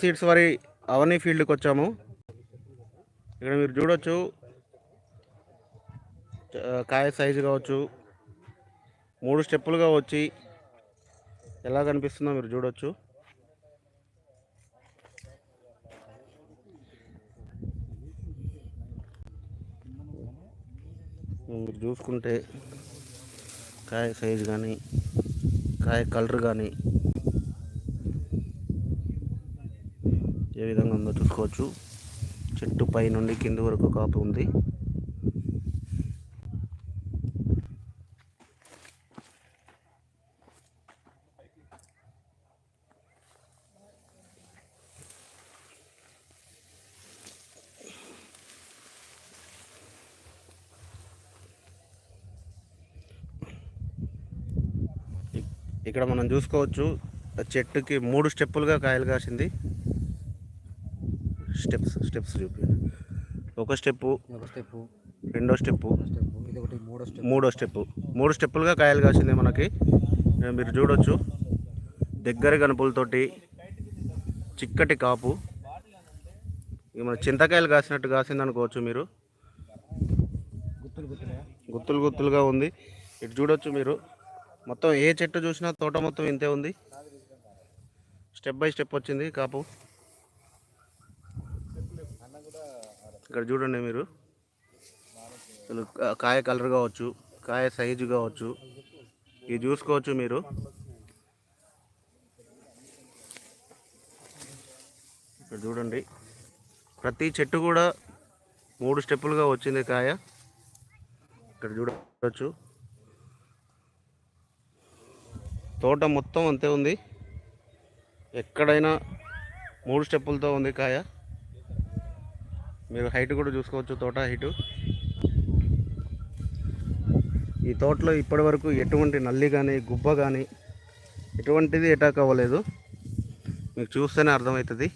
Seeds వరి అవన్నీ ఫీల్డ్కి వచ్చాము. ఇక్కడ మీరు చూడొచ్చు. కాయ సైజు కావచ్చు. మూడు స్టెప్పులుగా వచ్చి ఎలా కనిపిస్తుందో మీరు చూడొచ్చు. మీరు చూసుకుంటే కాయ సైజు కానీ కాయ కలర్ కానీ ఏ విధంగా ఉందో చూసుకోవచ్చు. చెట్టు పై నుండి కింది వరకు కాపు ఉంది. ఇక్కడ మనం చూసుకోవచ్చు ఆ చెట్టుకి మూడు స్టెప్పులుగా కాయలు కాసింది. స్టెప్స్ స్టెప్స్ చూపి ఒక స్టెప్పు ఒక స్టెప్ రెండో స్టెప్పు మూడో స్టెప్ మూడో స్టెప్పు. మూడు స్టెప్పులుగా కాయలు కాసింది మనకి. మీరు చూడొచ్చు. దగ్గర గనుపులతోటి చిక్కటి కాపు. ఇక మన చింతకాయలు కాసినట్టు కాసింది అనుకోవచ్చు మీరు. గుత్తులు గుత్తులుగా ఉంది. ఇటు చూడొచ్చు మీరు. మొత్తం ఏ చెట్టు చూసినా తోట మొత్తం ఇంతే ఉంది. స్టెప్ బై స్టెప్ వచ్చింది కాపు. ఇక్కడ చూడండి మీరు. కాయ కలర్ కావచ్చు కాయ సైజు కావచ్చు ఇది చూసుకోవచ్చు మీరు. ఇక్కడ చూడండి. ప్రతి చెట్టు కూడా మూడు స్టెప్పులుగా వచ్చింది కాయ. ఇక్కడ చూడవచ్చు తోట మొత్తం అంతే ఉంది. ఎక్కడైనా మూడు స్టెప్పులతో ఉంది కాయ. మీరు హైట్ కూడా చూసుకోవచ్చు తోట హైటు. ఈ తోటలో ఇప్పటి వరకు ఎటువంటి నల్లి కానీ గుబ్బ కానీ ఎటువంటిది అటాక్ అవ్వలేదు. మీకు చూస్తేనే అర్థమవుతుంది.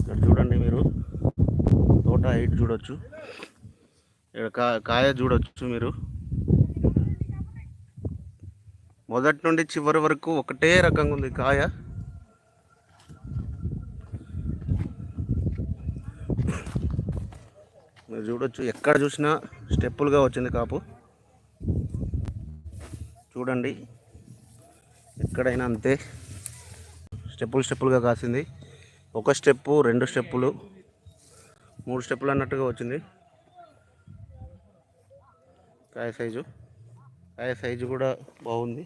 ఇక్కడ చూడండి మీరు. తోట హైట్ చూడొచ్చు. ఇక్కడ కా కాయ చూడొచ్చు మీరు. మొదటి నుండి చివరి వరకు ఒకటే రకంగా ఉంది కాయ. మీరు చూడొచ్చు ఎక్కడ చూసినా స్టెప్పులుగా వచ్చింది కాపు. చూడండి ఎక్కడైనా అంతే స్టెప్పులు స్టెప్పులుగా కాసింది. ఒక స్టెప్పు రెండు స్టెప్పులు మూడు స్టెప్పులు అన్నట్టుగా వచ్చింది. కాయ సైజు కాయ సైజు కూడా బాగుంది.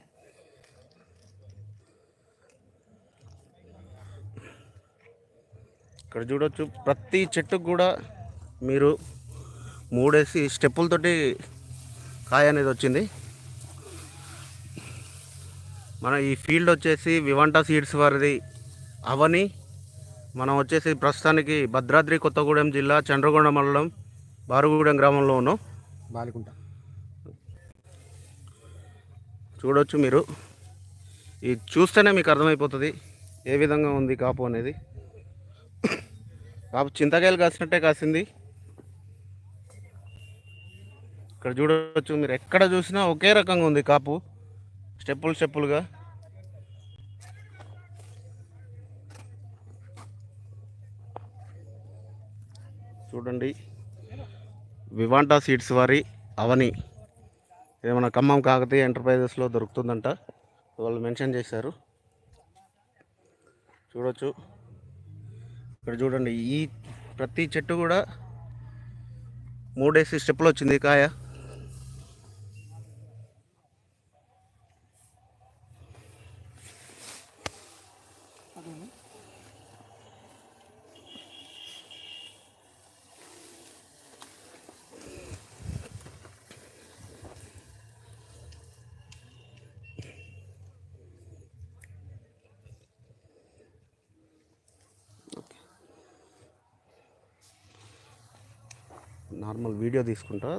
ఇక్కడ చూడొచ్చు. ప్రతి చెట్టుకు కూడా మీరు మూడేసి స్టెప్పులతోటి కాయ అనేది వచ్చింది. మన ఈ ఫీల్డ్ వచ్చేసి వివంటా సీడ్స్ వారిది అవని. మనం వచ్చేసి ప్రస్తుతానికి భద్రాద్రి కొత్తగూడెం జిల్లా చంద్రగొండ మండలం బారుగుగూడెం గ్రామంలో ఉన్నాం. బాలికుంట. చూడొచ్చు మీరు. ఇది చూస్తేనే మీకు అర్థమైపోతుంది ఏ విధంగా ఉంది కాపు అనేది. కాపు చింతకాయలు కాసినట్టే కాసింది. ఇక్కడ చూడవచ్చు మీరు ఎక్కడ చూసినా ఒకే రకంగా ఉంది కాపు. స్టెప్పులు స్టెప్పులుగా. చూడండి. వివాంటా సీడ్స్ వారి అవని. ఇది మన ఖమ్మం కాకతీయ ఎంటర్ప్రైజెస్లో దొరుకుతుందంట. వాళ్ళు మెన్షన్ చేశారు. చూడొచ్చు. ఇక్కడ చూడండి ఈ ప్రతి చెట్టు కూడా మూడేసి స్టెప్పులు వచ్చింది కాయ. నార్మల్ వీడియో తీసుకుంటా.